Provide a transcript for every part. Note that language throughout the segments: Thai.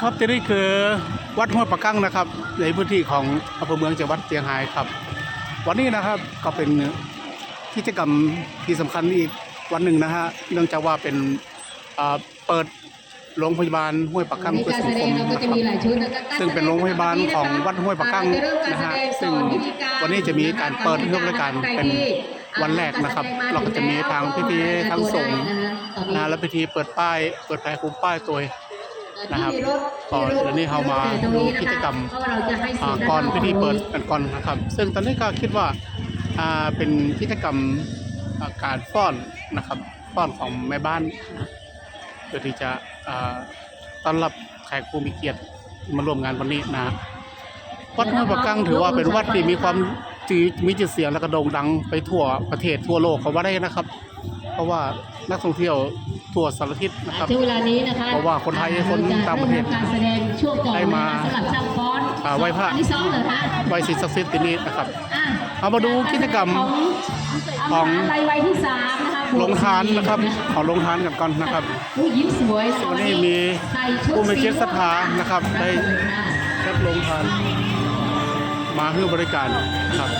ครับที่นี่คือวัดห้วยปะกั้งนะครับ ในพื้นที่ของอำเภอเมืองจังหวัดเชียงรายครับ วันนี้นะครับก็เป็นกิจกรรมที่สำคัญอีกวันหนึ่งนะฮะเนื่องจากว่าเป็นอ่าเปิดโรงพยาบาลห้วยปะกั้งในเพื่อการสัแสงดคงมเราก็นะคจะรับมีหลายชุดนะคะซึ่งเป็นโรงพยาบาลของวัดห้วยปะกั้งนะฮะซึ่งวันนี้จะมีการเปิดให้บริการเป็นวันแรกนะครับ เราก็จะมีทางพิธีทั้งสงฆ์นะและพิธีเปิดป้าย เปิดแผ่คุมป้ายตัว นะครับก็เดี๋ยวนี้เรามาดูกิจกรรมอ่าก่อนพิธีเปิดกันก่อนนะครับ ซึ่งตอนนี้ก็คิดว่าอ่าเป็นกิจกรรมอ่าการฟ้อนนะครับฟ้อนของแม่บ้านนะเพื่อที่จะอ่าต้อนรับแขกผู้มีเกียรติที่มาร่วมงานวันนี้นะวัดห้วยปะกั้งถือว่าเป็นวัดที่มีความจืมีชื่อเสียงและก็โด่งดังไปทั่วประเทศทั่วโลกเขาว่าได้นะครับ เพราะว่านักท่องเที่ยวทั่วสารทิศนะครับถึงเวลานี้นะคะเพราะว่าคนไทยคนต่างประเทศการแสดงช่วงก่อนได้มาสำหรับช่างฟ้อนอ่าไหว้พระอันที่สองเหรอคะไว้สิทธิ์ศักดิ์สิทธิ์ที่นี่นะครับอะเอามาดูกิจกรรมของไรวัยที่สามนะคะลงทานนะครับขอลงทานกันก่อนนะครับผู้หญิงสวยวันนี้มีใส่ชุดผู้มีจิตศรัทธาสีม่วงนะครับได้รับลงทานมาให้บริการนะครับ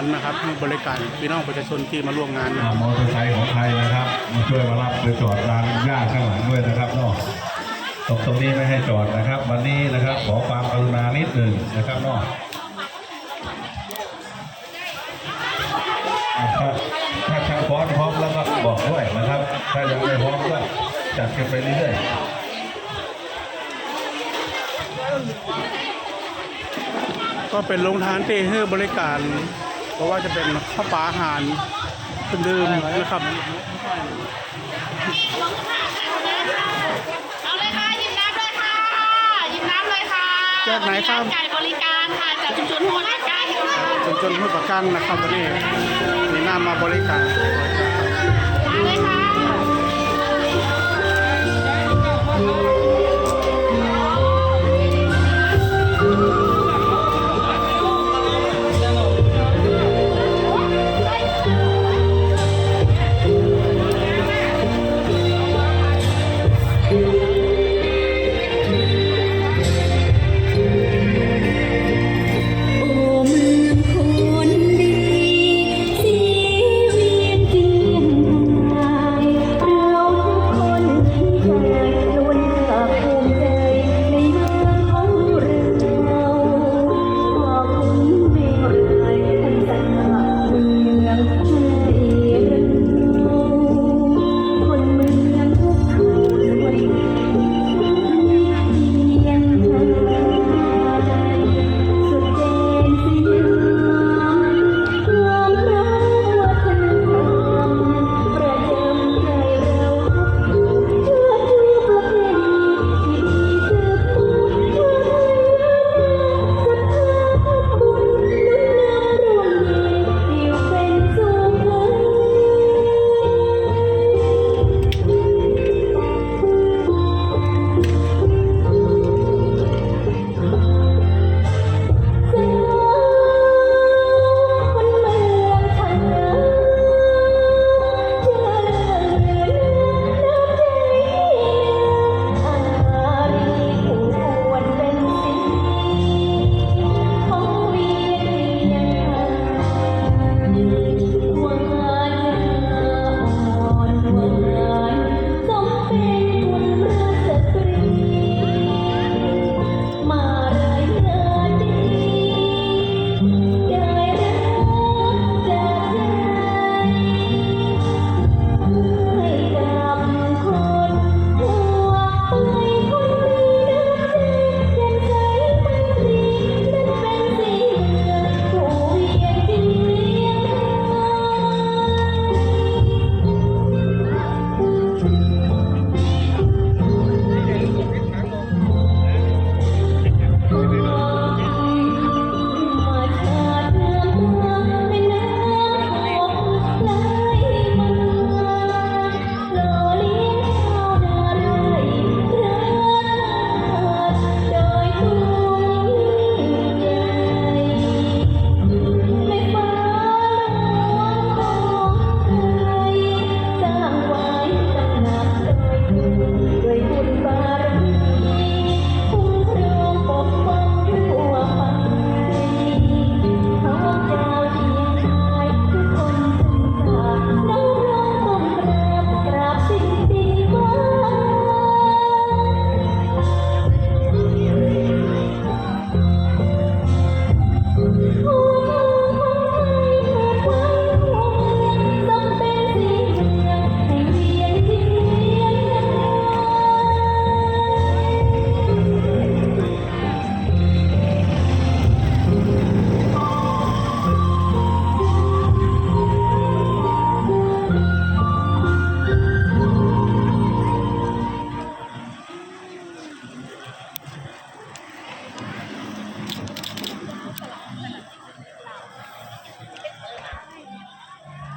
านนะครับให้บริการพี่น้องประชาชนที่มาร่วมงานนะมอเตอร์ไซค์ของไทยนะครับมาช่วยมารับไปจอดร้านย่าข้างหลังด้วยนะครับเนาะตรงตรงนี้ไม่ให้จอดนะครับ วันนี้นะครับขอความกรุณานิดหนึ่งนะครับเนาะอะถ้าถ้าทางฟ้อนพร้อมแล้วก็บอกด้วยนะครับ ถ้ายังไม่พร้อมก็จัดกันไปเรื่อยๆก็เป็นโรงทานที่ให้บริการเพ ราะว่าจะเป็นข้าวปลาอาหารเครื่องดื่มนะครับเอาเลยค่ะหยิบน้ำเลยค่ะหยิบน้ำเลยค่ะจากไหนครับจ่ายบริการค่ะจากชุมชนหัวหน้าการค่ะชุมชนห้วยปะกั้งนะครับวันนี้มีหน้ามาบริการ